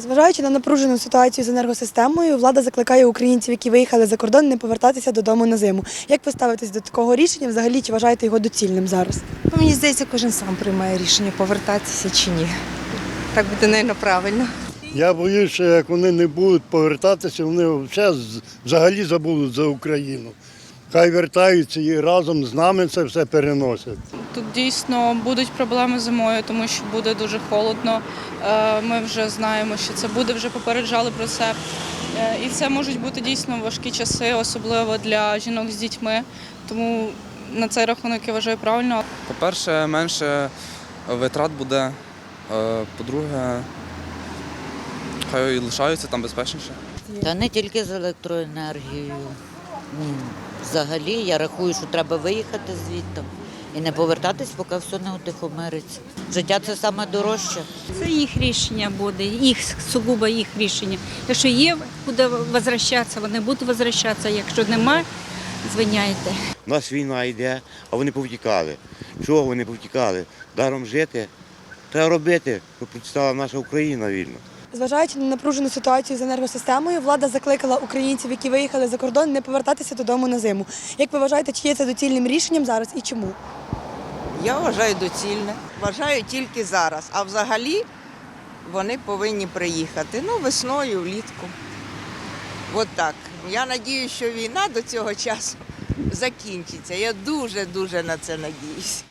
Зважаючи на напружену ситуацію з енергосистемою, влада закликає українців, які виїхали за кордон, не повертатися додому на зиму. Як ви ставитесь до такого рішення? Взагалі, чи вважаєте його доцільним зараз? Ну, Мені здається, кожен сам приймає рішення повертатися чи ні. Так буде, мабуть, правильно. Я боюся, що як вони не будуть повертатися, вони все взагалі забудуть за Україну. Хай вертаються і разом з нами це все переносять. Тут дійсно будуть проблеми зимою, тому що буде дуже холодно. Е, Ми вже знаємо, що це буде, вже попереджали про це. Е, І це можуть бути дійсно важкі часи, особливо для жінок з дітьми. Тому на цей рахунок я вважаю правильно. По-перше, менше витрат буде. Е, По-друге, хай лишаються там безпечніше. Та не тільки з електроенергією. Взагалі, я рахую, що треба виїхати звідти і не повертатись, поки все не утихомириться. Життя це саме дорожче. Це їх рішення буде, їх сугубо їх рішення. Якщо є куди возвращатися, вони будуть возвращатися. Якщо нема, звиняйте. У нас війна йде, а вони повтікали. Чого вони повтікали? Даром жити. Треба робити, щоб процвітала наша Україна вільно. Зважаючи на напружену ситуацію з енергосистемою, влада закликала українців, які виїхали за кордон, не повертатися додому на зиму. Як ви вважаєте, чи є це доцільним рішенням зараз і чому? Я вважаю доцільне. Вважаю тільки зараз. А взагалі вони повинні приїхати. Ну, весною, влітку. От так. Я надіюся, що війна до цього часу закінчиться. Я дуже-дуже на це надіюсь.